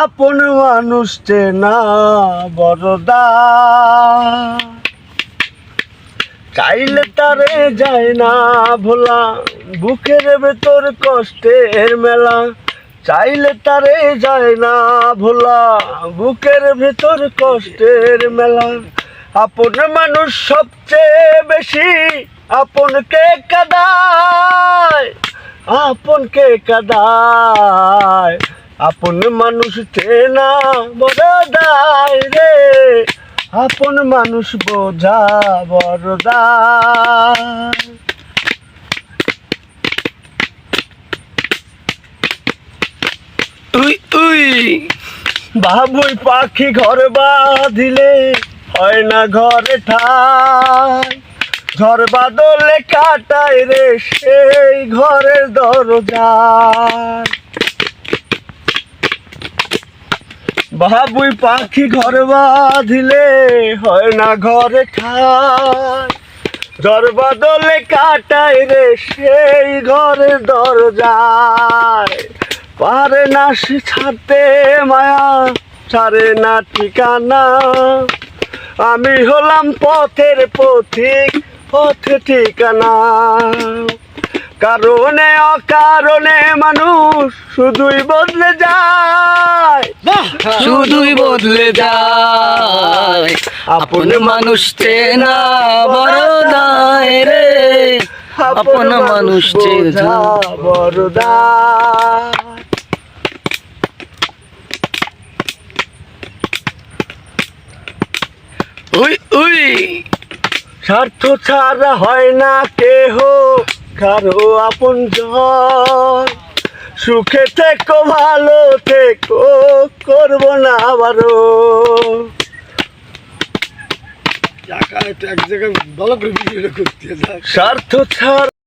আপন মানুষ চেনা বড়দা। চাইলে তারে যায় না ভোলা, বুকের ভেতর কষ্টের মেলা। চাইলে তারে যায় না ভোলা, বুকের ভেতর কষ্টের মেলা। আপন মানুষ সবচেয়ে বেশি আপনকে কাদায়? আপনকে কাদায়? আপন মানুষ চেনা বড় রে। আপন মানুষ বোঝা বড় দায় তুই উই বাবুই পাখি ঘর বাঁধিলে হয় না ঘরে ঠাই। ঝড় বাদলে কাটায় রে সেই ঘরের দরজায়। বাবুই পাখি ঘর বাঁধিলে হয় না ঘরে ঠাই ঝড় বাদলে কাটায় রে সেই ঘরের দরজায়। পারে না সে ছাড়তে মায়া, ছাড়ে না ঠিকানা। আমি হলাম পথের পথিক, পথে ঠিকানা। কারণে অকারণে মানুষ শুধুই বদলে যায়। শুধুই বদলে যায়। আপন মানুষ চেনা বড় দায় রে। আপন মানুষ চেনা বড়দা উই উই। স্বার্থ ছাড়া হয় না কেহ। কারও আপন সুখে থেকো ভালো থেকো করব না আবারও। এক জায়গায় ভালো করে ভিডিওটা করতে স্বার্থ ছাড়া